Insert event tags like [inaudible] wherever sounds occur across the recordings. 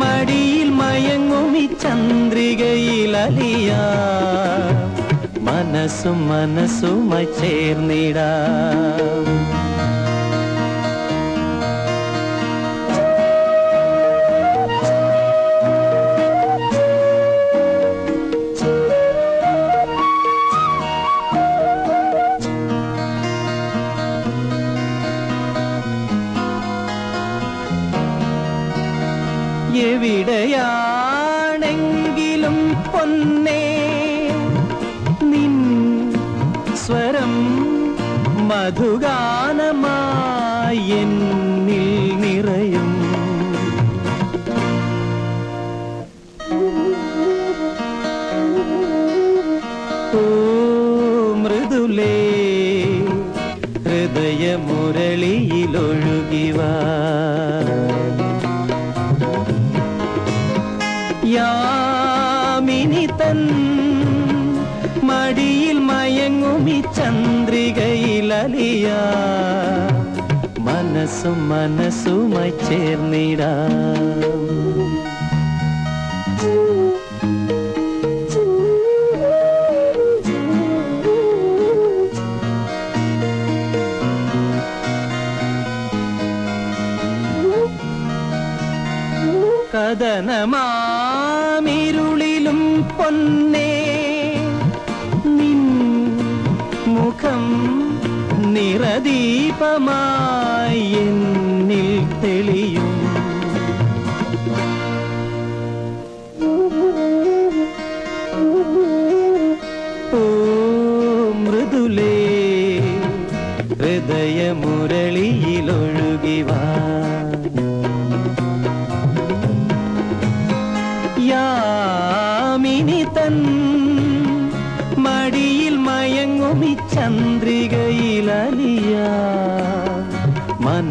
മടിയിൽ മയങ്ങുമി ചന്ദ്രികയിൽ അലിയ മനസ്സും മനസ്സുമായി ചേർന്നിടാം. എവിടെയാണെങ്കിലും പൊന്നേ നിൻ സ്വരം മധുഗാനമായി നിറയും. ഓ മൃദുലേ ഹൃദയമുരളിയിലൊഴുകിവാ മനസ്സും മനസ്സുമായി ചേർന്നിടാം.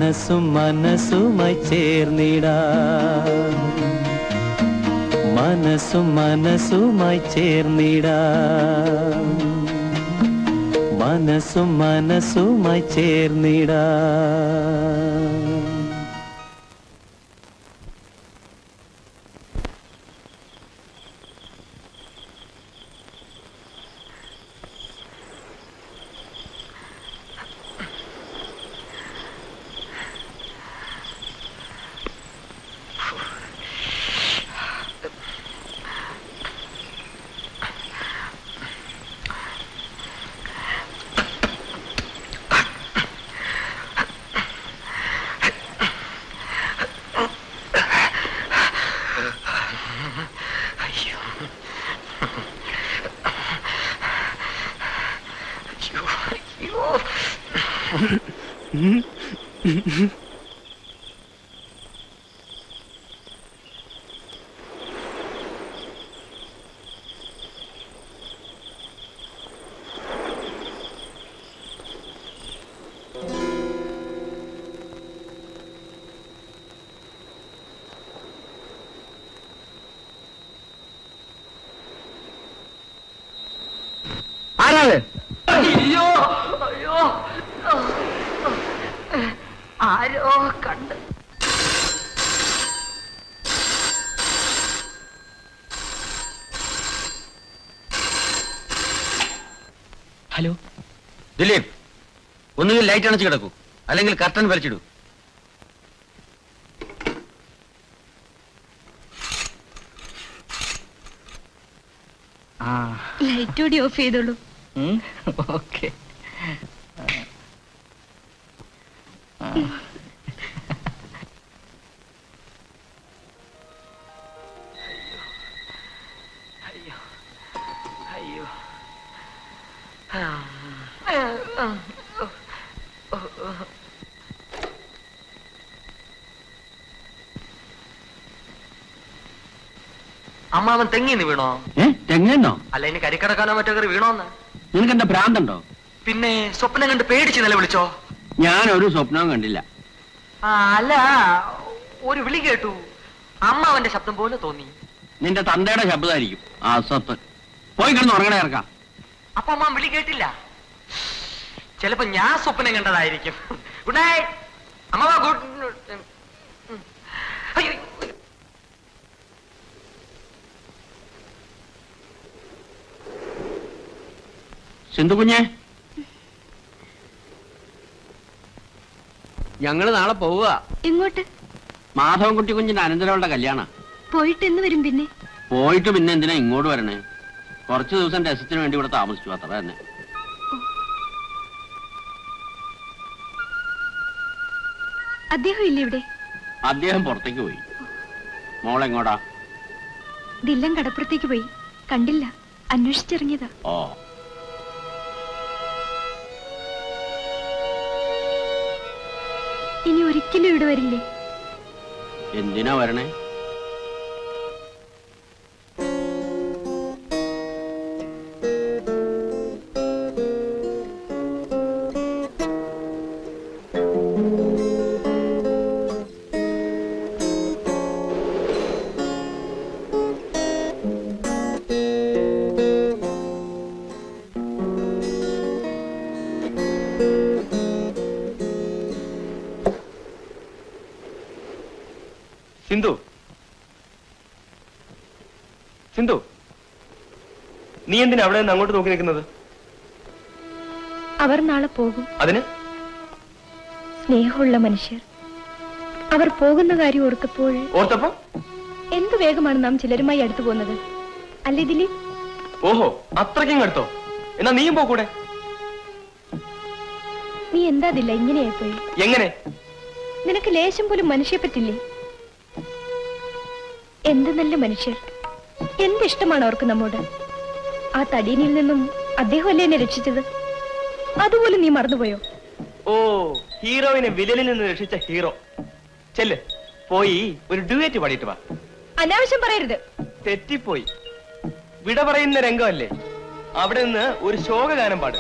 മനസ്സും മനസ്സുമായി ചേർന്നിടാ. മനസ്സും മനസ്സുമായി ചേർന്നിടാ. മനസ്സും മനസ്സുമായി ചേർന്നിടാ. ആരാത് ആരോ കണ്ട്. ഹലോ. ദിലീപ് ഒന്നുകിൽ ലൈറ്റ് അണച്ചു കിടക്കൂ. അല്ലെങ്കിൽ കർട്ടൻ വലിച്ചിടൂ. ആ. ലൈറ്റ് കൂടി ഓഫ് ചെയ്തോളൂ. ഓക്കെ [laughs] അമ്മാവൻ തെങ്ങിന്ന് വീണോ? തെങ്ങോ അല്ല ഇനി കരിക്കടക്കാനോ മറ്റോ കയറി വീണോന്ന്? നിനക്ക് എന്താ ഭ്രാന്തണ്ടോ? പിന്നെ സ്വപ്നം കണ്ട് പേടിച്ച് നിലവിളിച്ചോ? ഞാൻ ഒരു സ്വപ്നവും കണ്ടില്ല. അല്ല ഒരു വിളി കേട്ടു. അമ്മാവന്റെ ശബ്ദം പോലെ തോന്നി. നിന്റെ തന്തയുടെ ശബ്ദമായിരിക്കും. ആ സത്ത് പോയി കിടന്ന് ഉറങ്ങണേർക്കാം അപ്പൊ അമ്മ വിളി കേട്ടില്ല. ചിലപ്പോ ഞാൻ സ്വപ്നം കണ്ടതായിരിക്കും. ഗുഡ് നൈറ്റ് അമ്മ ഗുഡ് സിന്ധു കുഞ്ഞെ. ഞങ്ങൾ നാളെ പോവുക. എങ്ങോട്ട്? മാധവൻകുട്ടി കുഞ്ഞിന്റെ അനന്തരവളുടെ കല്യാണ. പോയിട്ട് എന്ന് വരും പിന്നെ? പോയിട്ട് പിന്നെ എന്തിനാ ഇങ്ങോട്ട് വരണേ? കുറച്ച് ദിവസം രസത്തിന് വേണ്ടി ഇവിടെ താമസിച്ചു അത്ര തന്നെ. അദ്ദേഹം ഇല്ല ഇവിടെ? അദ്ദേഹം പുറത്തേക്ക് പോയി. മോളെങ്ങോടാ ദില്ലം കടപ്പുറത്തേക്ക് പോയി. കണ്ടില്ല. അന്വേഷിച്ചിറങ്ങിയതാ. ഓ. ഇനി ഒരിക്കലും ഇവിടെ വരില്ലേ? എന്തിനാ വരണേ? നീ എന്തിനാ അവിടെ നിന്ന് അങ്ങോട്ട് നോക്കി നിൽക്കുന്നത്? അവർ നാളെ പോകും. അതിന്? സ്നേഹമുള്ള മനുഷ്യർ. അവർ പോകുന്ന കാര്യം ഓർത്തപ്പോൾ ഓർത്തപ്പോ? എന്ത് വേഗമാണ് നാം ചിലരുമായി അടുത്തു പോകുന്നത്? അല്ലേ ദിലീപ്? ഓഹോ അത്രയ്ക്കും അടുത്തോ എന്നാ നീയും പോകൂടെ നീ എന്താ ദില്ല ഇങ്ങനെയായിപ്പോയി? എങ്ങനെ? നിനക്ക് ലേശം പോലും മനുഷ്യ പറ്റില്ലേ? എന്ത് നല്ല മനുഷ്യർ. എന്തിഷ്ടമാണ് അവർക്ക് നമ്മോട്? ആ തടിയിൽ നിന്നും അദ്ദേഹമല്ലേ എന്നെ രക്ഷിച്ചത്? അതുപോലെ നീ മറന്നുപോയോ? ഓ ഹീറോയിനെ വിലലിൽ നിന്ന് രക്ഷിച്ച ഹീറോ. ചെല്ല് പോയി ഒരു ഡ്യൂറ്റ് പാടിയിട്ട് വാ. അനാവശ്യം പറയരുത്. തെറ്റിപ്പോയി. വിട പറയുന്ന രംഗമല്ലേ? അവിടെ നിന്ന് ഒരു ശോകഗാനം പാട്.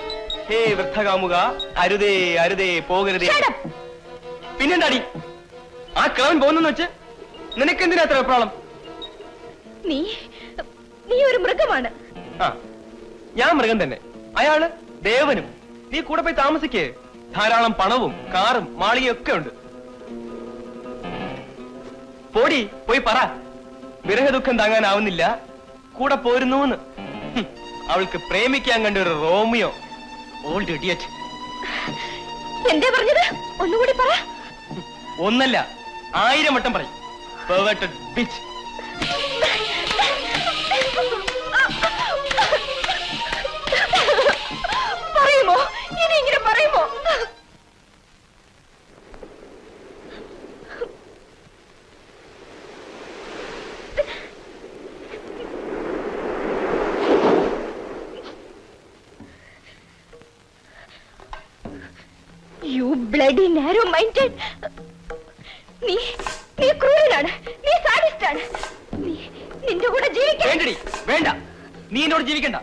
ഹേ വൃദ്ധകാമുക അരുതേ അരുതേ പോകരുതേ. പിന്നെന്താടി? ആ ക്ലവൻ പോകുന്നെന്ന് വെച്ച് നിനക്കെന്തിനാ അത്ര വെപ്രാളം? നീ നീ ഒരു മൃഗമാണ്. ആ ഞാൻ മൃഗം തന്നെ. അയാൾ ദേവനും. നീ കൂടെ പോയി താമസിക്കേ. ധാരാളം പണവും കാറും മാളികയും ഒക്കെ ഉണ്ട്. പോടി പോയി പറ. വിരഹ ദുഃഖം താങ്ങാനാവുന്നില്ല. കൂടെ പോരുന്നു അവൾക്ക് പ്രേമിക്കാൻ കണ്ട ഒരു റോമിയോ. ഓൾഡ് ഇഡിയറ്റ് എന്തേ പറഞ്ഞത്? ഒന്നുകൂടി പറ. ഒന്നല്ല ആയിരം വട്ടം പറയും. പറയുമോ യു ബ്ലഡി നാരോ മൈൻഡഡ് നീ നീ ക്രൂരനാണ്. നീ സാഡിസ്റ്റാണ് നീ നിന്റെ കൂടെ ജീവിക്കാൻ വേണ്ട. നീ എന്നോട് ജീവിക്കണ്ട.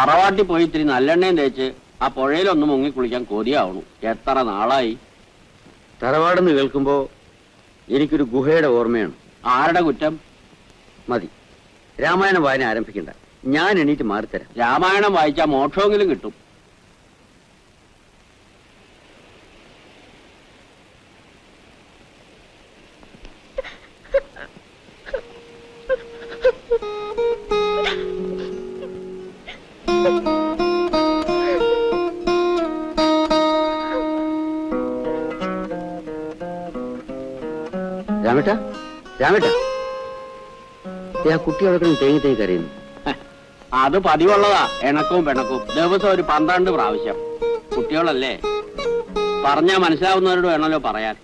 തറവാട്ടി പോയി ഇത്തിരി നല്ലെണ്ണയും തേച്ച് ആ പുഴയിലൊന്ന് മുങ്ങി കുളിക്കാൻ കൊതിയാവണു. എത്ര നാളായി? തറവാടെന്ന് കേൾക്കുമ്പോ എനിക്കൊരു ഗുഹയുടെ ഓർമ്മയാണ്. ആരുടെ കുറ്റം? മതി. രാമായണം വായന ആരംഭിക്കണ്ട. ഞാൻ എണീറ്റ് മാറിത്തരാം. രാമായണം വായിച്ചാൽ മോക്ഷമെങ്കിലും കിട്ടും. രാമേട്ട ദേ, ആ കുട്ടി അവിടെ കിടന്ന് തേങ്ങി തേങ്ങി കരയുന്നു. അത് പതിവുള്ളതാ. എണക്കവും പിണക്കവും. ദിവസം ഒരു പന്ത്രണ്ട് പ്രാവശ്യം. കുട്ടികളല്ലേ? പറഞ്ഞാ മനസ്സിലാവുന്നവരോട് വേണമല്ലോ പറയാൻ.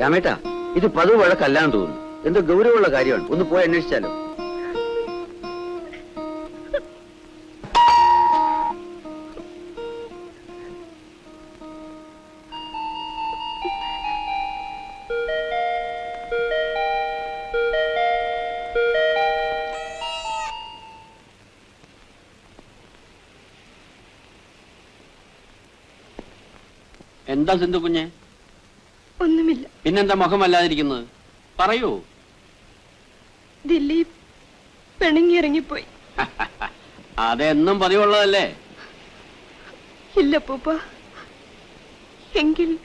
രാമേട്ടാ ഇത് പതിവ് വഴക്കല്ലാന്ന് തോന്നുന്നു. എന്തോ ഗൗരവമുള്ള കാര്യമാണ്. ഒന്ന് പോയി അന്വേഷിച്ചാലോ? എന്താ സിന്ധു കുഞ്ഞെ? ഒന്നുമില്ല. പിന്നെന്താ മുഖമല്ലാതിരിക്കുന്നത്? പറയൂ. ദിലീപ് പിണങ്ങിയിറങ്ങിപ്പോയി. [laughs] അതെന്നും പതിവുള്ളതല്ലേ? ഇല്ല പൂപ്പ. എങ്കിൽ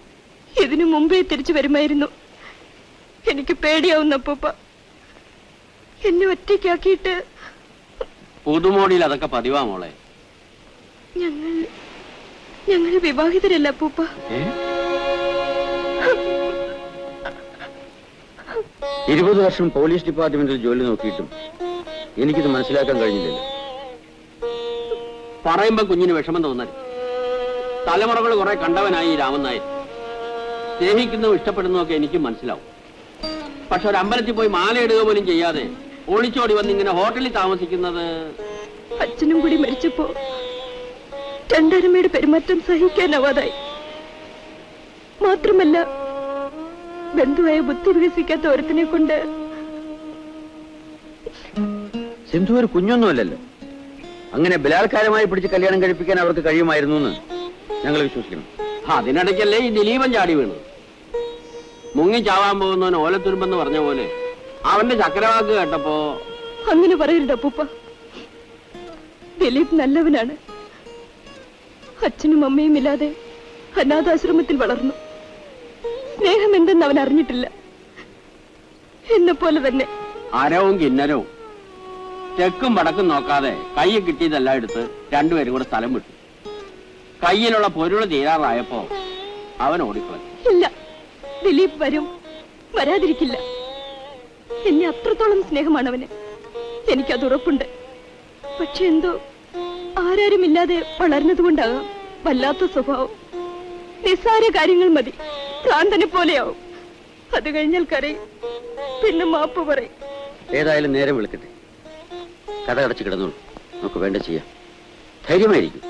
ഇതിനു മുമ്പേ തിരിച്ചു വരുമായിരുന്നു. എനിക്ക് പേടിയാവുന്ന പൂപ്പ. എന്നെ ഒറ്റയ്ക്കാക്കിയിട്ട് പുതുമോടിയിൽ അതൊക്കെ പതിവാ മോളെ. ഞങ്ങൾ ഞങ്ങൾ വിവാഹിതരല്ല പൂപ്പ. ഇരുപത് വർഷം പോലീസ് ഡിപ്പാർട്ട്മെന്റിൽ ജോലി നോക്കിയിട്ടും എനിക്കിത് മനസ്സിലാക്കാൻ കഴിഞ്ഞില്ലല്ലോ. പറയുമ്പോ കുഞ്ഞിന് വിഷമം തോന്നാൻ. തലമുറകൾ കുറെ കണ്ടവനായി രാമൻ നായർ. സ്നേഹിക്കുന്നതും ഇഷ്ടപ്പെടുന്നതൊക്കെ എനിക്ക് മനസ്സിലാവും. പക്ഷെ ഒരു അമ്പലത്തിൽ പോയി മാലയിടുക പോലും ചെയ്യാതെ ഒളിച്ചോടി വന്ന് ഇങ്ങനെ ഹോട്ടലിൽ താമസിക്കുന്നത് അച്ഛനും കൂടി മരിച്ചപ്പോ രണ്ടരമ്മയുടെ പെരുമാറ്റം സഹിക്കാനാവാതായി. മാത്രമല്ല ബന്ധുവായ ബുദ്ധി വികസിക്കാത്ത ഒരുത്തിനെ കൊണ്ട് സിന്ധു ഒരു കുഞ്ഞൊന്നുമല്ലല്ലോ. അങ്ങനെ ബലാത്കാരമായി പിടിച്ച് കല്യാണം കഴിപ്പിക്കാൻ അവർക്ക് കഴിയുമായിരുന്നു എന്ന് ഞങ്ങൾ വിശ്വസിക്കുന്നു. അതിനിടയ്ക്കല്ലേ ഈ ദിലീപൻ ചാടി വീണു മുങ്ങി ചാവാൻ പോകുന്നവൻ ഓലത്തുരുമ്പെന്ന് പറഞ്ഞ പോലെ അവന്റെ ചക്രവാക്ക് കേട്ടപ്പോ അങ്ങനെ പറയരുത് അപ്പൂപ്പ. ദിലീപ് നല്ലവനാണ്. അച്ഛനും അമ്മയും ഇല്ലാതെ അനാഥാശ്രമത്തിൽ വളർന്നു. സ്നേഹം എന്തെന്ന് അവൻ അറിഞ്ഞിട്ടില്ല. എന്നെ പോലെ തന്നെ അരവും കിന്നരവും തെക്കും വടക്കും നോക്കാതെ കയ്യെ കിട്ടിയതെല്ലാം എടുത്ത് രണ്ടുപേരും കൂടെ സ്ഥലം വിട്ടു. കയ്യിലുള്ള പൊരുൾ തീരാറായപ്പോ അവൻ ഓടിക്കളഞ്ഞു. ഇല്ല ദിലീപ് വരും വരാതിരിക്കില്ല. എന്നെ അത്രത്തോളം സ്നേഹമാണ് അവന്. എനിക്കത് ഉറപ്പുണ്ട്. പക്ഷെ എന്തോ ആരാരുമില്ലാതെ വളർന്നതുകൊണ്ടാകാം വല്ലാത്ത സ്വഭാവം. നിസ്സാര കാര്യങ്ങൾ മതി. ഭ്രാന്തനെ പോലെയാവും. അത് കഴിഞ്ഞാൽ കരയും. പിന്നെ മാപ്പ് പറയും. ഏതായാലും നേരം വിളിക്കട്ടെ. കഥ അടച്ചു കിടന്നോളൂ. നമുക്ക് വേണ്ട ചെയ്യാം. ധൈര്യമായിരിക്കും.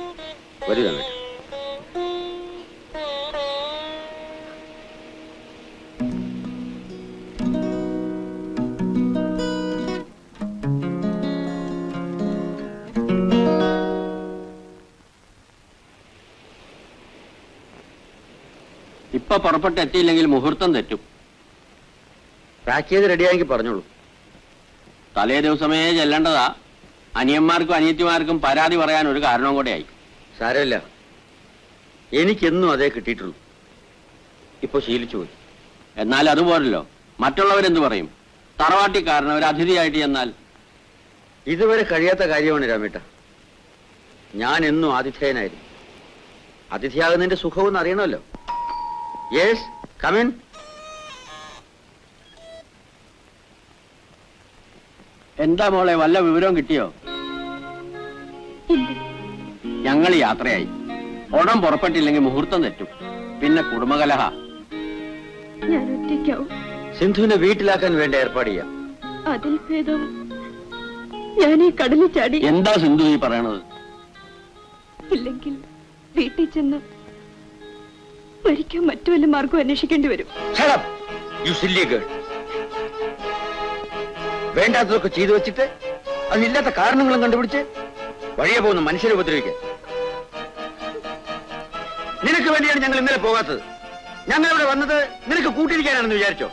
വരൂ രാമേട്ട ഇപ്പൊ പുറപ്പെട്ട് എത്തിയില്ലെങ്കിൽ മുഹൂർത്തം തെറ്റും. പാക്ക് ചെയ്ത് റെഡിയാക്കി പറഞ്ഞോളൂ. തലേ ദിവസമേ ചെല്ലേണ്ടതാ. അനിയന്മാർക്കും അനിയത്തിമാർക്കും പരാതി പറയാൻ ഒരു കാരണവും കൂടെയായി സാരമില്ല. എനിക്കെന്നും അതേ കിട്ടിയിട്ടുള്ളൂ. ഇപ്പൊ ശീലിച്ചു പോയി. എന്നാൽ അതുപോലല്ലോ. മറ്റുള്ളവരെന്ത് പറയും? തറവാട്ടിക്കാരന് ഒരു അതിഥിയായിട്ട് എന്നാൽ ഇതുവരെ കഴിയാത്ത കാര്യമാണ് രാമേട്ട. ഞാൻ എന്നും ആതിഥേയനായിരുന്നു. അതിഥിയാകുന്നതിന്റെ സുഖവും അറിയണമല്ലോ. യെസ് കമിൻ എന്താ മോളെ വല്ല വിവരവും കിട്ടിയോ? ഞങ്ങൾ യാത്രയായി. ഉടൻ പുറപ്പെട്ടില്ലെങ്കിൽ മുഹൂർത്തം തെറ്റും. പിന്നെ കുടുംബകലഹ. ഞാൻ ഒറ്റയ്ക്കാവും. സിന്ധുവിനെ വീട്ടിലാക്കാൻ വേണ്ട ഏർപ്പാട് ചെയ്യാം. അതിൽ ഭേദം. ഞാൻ ഈ കടലിൽ ചാടി. എന്താ സിന്ധു ഈ പറയണത്? ഇല്ലെങ്കിൽ വീട്ടിൽ ചെന്ന് മരിക്കാൻ മറ്റു വല്ല മാർഗം അന്വേഷിക്കേണ്ടി വരും. വേണ്ടാത്തതൊക്കെ ചെയ്തു വെച്ചിട്ട് അതിനില്ലാത്ത കാരണങ്ങളും കണ്ടുപിടിച്ച് വഴിയെ പോകുന്ന മനുഷ്യരെ ഉപദ്രവിക്കാൻ. നിനക്ക് വേണ്ടിയാണ് ഞങ്ങൾ ഇന്നലെ പോകാത്തത്. ഞങ്ങൾ ഇവിടെ വന്നത് നിനക്ക് കൂട്ടിരിക്കാനാണെന്ന് വിചാരിച്ചോ?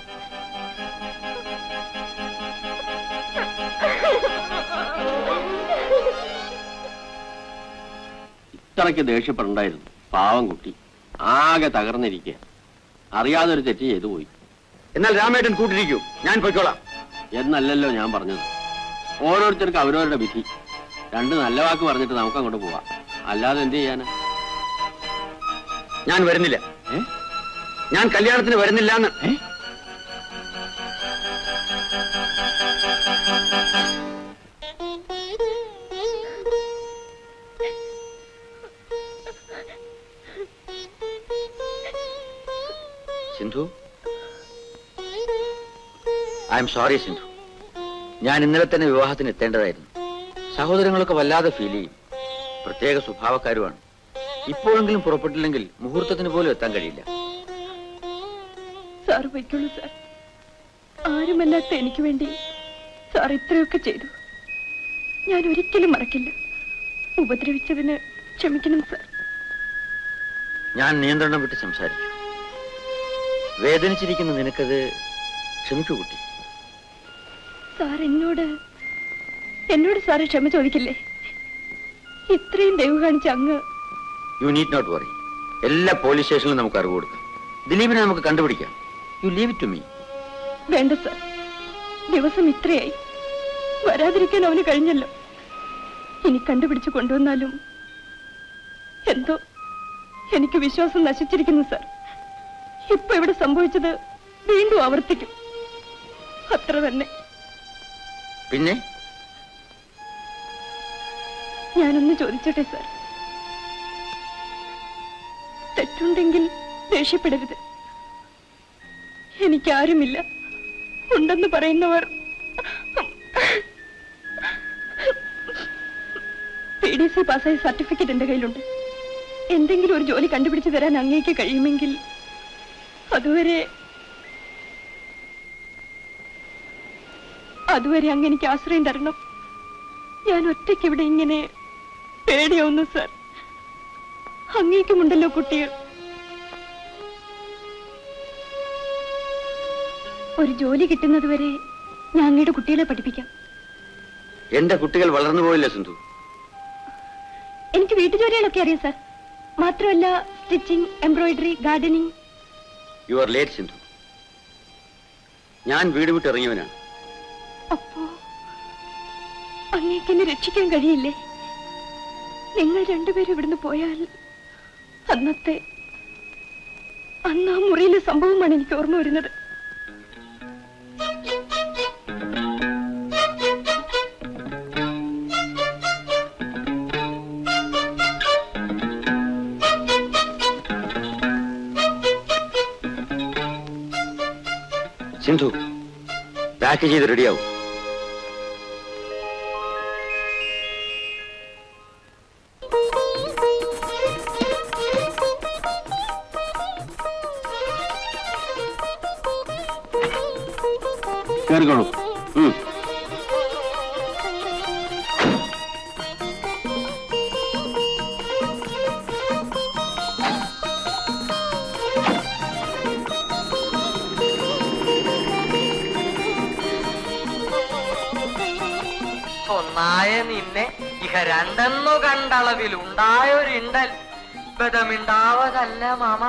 ഇത്രയ്ക്ക് ദേഷ്യപ്പെടണ്ടായിരുന്നു. പാവം കുട്ടി. ആകെ തകർന്നിരിക്കുക അറിയാതെ ഒരു തെറ്റ് ചെയ്തു പോയി. എന്നാൽ രാമേട്ടൻ കൂട്ടിരിക്കൂ. ഞാൻ പൊയ്ക്കോളാം. എന്നല്ലല്ലോ ഞാൻ പറഞ്ഞത്. ഓരോരുത്തർക്ക് അവരവരുടെ വിധി. രണ്ട് നല്ല വാക്ക് പറഞ്ഞിട്ട് നമുക്ക് അങ്ങോട്ട് പോവാം. അല്ലാതെ എന്ത് ചെയ്യാനാ? ഞാൻ വരുന്നില്ല. ഞാൻ കല്യാണത്തിന് വരുന്നില്ല എന്ന് ഐ എം സോറി സിന്ധു. ഞാൻ ഇന്നലെ തന്നെ വിവാഹത്തിന് എത്തേണ്ടതായിരുന്നു. സഹോദരങ്ങളൊക്കെ വല്ലാതെ ഫീൽ ചെയ്യും. പ്രത്യേക സ്വഭാവക്കാരുമാണ്. ഇപ്പോഴെങ്കിലും പുറപ്പെട്ടില്ലെങ്കിൽ മുഹൂർത്തത്തിന് പോലും എത്താൻ കഴിയില്ല. Sir വയ്ക്കുള്ളൂ sir. ആരുമല്ലാത്ത എനിക്ക് വേണ്ടി സാർ ഇത്രയൊക്കെ ചെയ്തു. ഞാൻ ഒരിക്കലും മറക്കില്ല. ഉപദ്രവിച്ചതിന് ക്ഷമിക്കണം സാർ. ഞാൻ നിയന്ത്രണം വിട്ട് സംസാരിച്ചു വേദനിച്ചിരിക്കുന്ന നിനക്കത് ക്ഷമിക്കൂ കുട്ടി സാർ എന്നോട് എന്നോട് സാറ് ക്ഷമ ചോദിക്കില്ലേ? ഇത്രയും ദൈവം കാണിച്ച അങ്ങ്. യു നീഡ് നോട്ട് വറി എല്ലാ പോലീസ് സ്റ്റേഷനിലും നമുക്ക് അറിവ് കൊടുക്കാം. ദിലീപിനെ നമുക്ക് കണ്ടുപിടിക്കാം. You leave it to me വേണ്ട സാർ. ദിവസം ഇത്രയായി. വരാതിരിക്കാൻ അവന് കഴിഞ്ഞല്ലോ. ഇനി കണ്ടുപിടിച്ച് കൊണ്ടുവന്നാലും എന്തോ എനിക്ക് വിശ്വാസം നശിച്ചിരിക്കുന്നു സാർ. ഇപ്പൊ ഇവിടെ സംഭവിച്ചത് വീണ്ടും ആവർത്തിക്കും. അത്ര തന്നെ. പിന്നെ? ഞാനൊന്ന് ചോദിച്ചോട്ടെ സാർ. തെറ്റുണ്ടെങ്കിൽ ദേഷ്യപ്പെടരുത്. എനിക്കാരുമില്ല. ഉണ്ടെന്ന് പറയുന്നവർ. പി ഡി സി പാസ്സായ സർട്ടിഫിക്കറ്റ് എന്റെ കയ്യിലുണ്ട്. എന്തെങ്കിലും ഒരു ജോലി കണ്ടുപിടിച്ചു തരാൻ അങ്ങേക്ക് കഴിയുമെങ്കിൽ അതുവരെ അതുവരെ അങ്ങ് എനിക്ക് ആശ്രയം തരണം. ഞാൻ ഒറ്റയ്ക്ക് ഇവിടെ ഇങ്ങനെ പേടിയാവുന്നു സർ. അങ്ങേക്കുമുണ്ടല്ലോ കുട്ടികൾ ഒരു ജോലി കിട്ടുന്നത് വരെ ഞാൻ അങ്ങയുടെ കുട്ടികളെ പഠിപ്പിക്കാം. എന്റെ കുട്ടികൾ വളർന്നു പോയില്ല സിന്ധു? എനിക്ക് വീട്ടുജോലികളൊക്കെ അറിയാം സർ. മാത്രമല്ല stitching embroidery gardening. You are late Sindhu. ഞാൻ വീട് വിട്ട് ഇറങ്ങിയവനാണ്. അപ്പോ അങ്ങേക്കെന്നെ രക്ഷിക്കാൻ കഴിയില്ലേ? നിങ്ങൾ രണ്ടുപേരും ഇവിടുന്ന് പോയാൽ അന്നത്തെ അന്ന് ആ മുറിയിലെ സംഭവമാണ് എനിക്ക് ഓർമ്മ വരുന്നത്. സിന്ധു പാക്ക് ചെയ്ത് റെഡിയാവും കേറിക്കോളൂ ഉം. ഒന്നായ നിന്നെ ഇഹ രണ്ടെന്നു കണ്ടളവിൽ ഉണ്ടായൊരിണ്ടൽ ബദമിണ്ടാവതല്ല മാമ.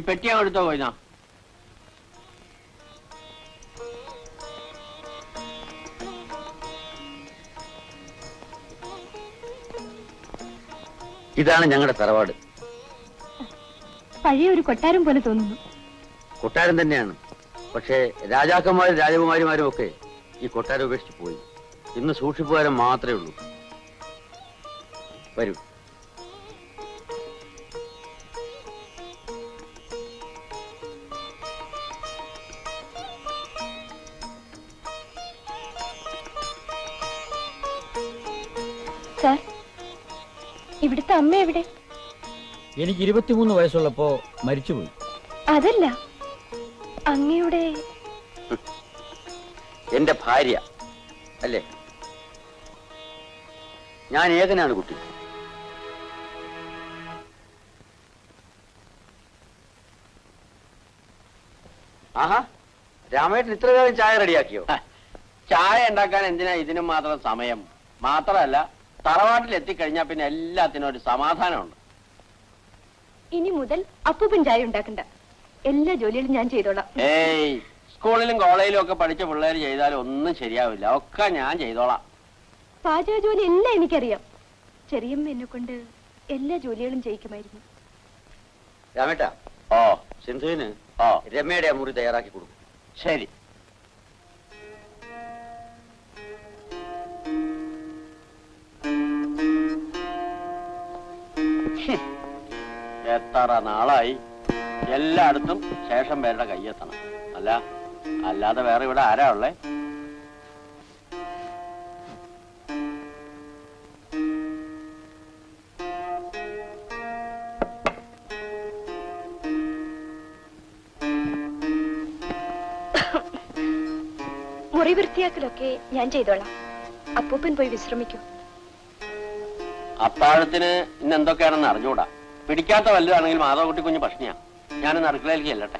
ഈ പെട്ടിയാ അങ്ങ് എടുത്തോ ഇതാണ് ഞങ്ങളുടെ തറവാട്. പഴയ ഒരു കൊട്ടാരം പോലെ തോന്നുന്നു. കൊട്ടാരം തന്നെയാണ്. പക്ഷേ രാജാക്കന്മാരും രാജകുമാരിമാരും ഒക്കെ ഈ കൊട്ടാരം ഉപേക്ഷിച്ച് പോയി. ഇന്ന് സൂക്ഷിപ്പുകാരം മാത്രമേ ഉള്ളൂ. വരൂ. ഇവിടുത്തെ അമ്മ എവിടെ? എനിക്ക് ഇരുപത്തിമൂന്ന് വയസ്സുള്ളപ്പോ മരിച്ചുപോയി. അതല്ല അങ്ങയുടെ എന്റെ ഭാര്യ അല്ലേ? ഞാൻ ഏകനാണ് കുട്ടി. ആഹാ രാമേട്ടൻ ഇത്ര നേരം ചായ റെഡിയാക്കിയോ? ചായ ഉണ്ടാക്കാൻ എന്തിനാ ഇതിനും മാത്രം സമയം? മാത്രമല്ല തറവാട്ടിൽ എത്തിക്കഴിഞ്ഞാൽ പിന്നെ എല്ലാത്തിനും ഒരു സമാധാനമുണ്ട്. ഇനി മുതൽ അപ്പൂപ്പൻ ചായ ഉണ്ടാക്കണ്ട. എല്ലാ ജോലികളും ഞാൻ ചെയ്തോളാം. ഏയ് സ്കൂളിലും കോളേജിലും ഒക്കെ പഠിച്ച പിള്ളേർ ചെയ്താലും ഒന്നും ശരിയാവില്ല. ഒക്കെ ഞാൻ ചെയ്തോളാം. പാചക ജോലി എല്ലാം എനിക്കറിയാം. ചെറിയമ്മ എന്നെ കൊണ്ട് എല്ലാ ജോലികളും ചെയ്യിക്കുമായിരുന്നു. രാമേട്ടാ ഓ. സിന്ധുവിന് ഓ. രമ്യയുടെ ആ മുറി തയ്യാറാക്കി കൊടുക്കും. ശരി. എത്ര നാളായി? എല്ലായിടത്തും ശേഷം പേരുടെ കയ്യെത്തണം. അല്ല അല്ലാതെ വേറെ ഇവിടെ ആരാ ഉള്ളേ? മുറി വൃത്തിയാക്കലൊക്കെ ഞാൻ ചെയ്തോളാം. അപ്പൂപ്പൻ പോയി വിശ്രമിക്കൂ. അത്താഴത്തിന് ഇന്ന് എന്തൊക്കെയാണെന്ന് അറിഞ്ഞൂടാ. പിടിക്കാത്ത വല്ലതാണെങ്കിൽ മാധവകുട്ടി കുഞ്ഞ് ഭക്ഷണിയാ ഞാനൊന്ന് അടുക്കളയിലേക്ക് ചെല്ലട്ടെ.